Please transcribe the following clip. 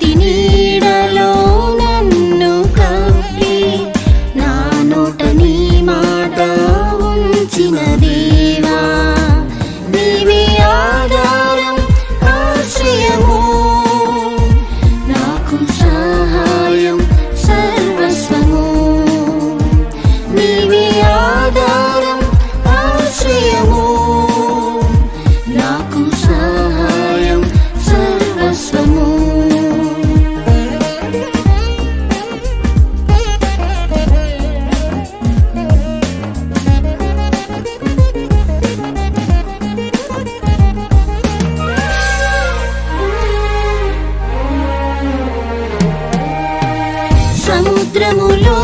నీతి నీడలో నన్ను కప్పి నా నోట నీ మాట ఉంచినది. సముద్రములో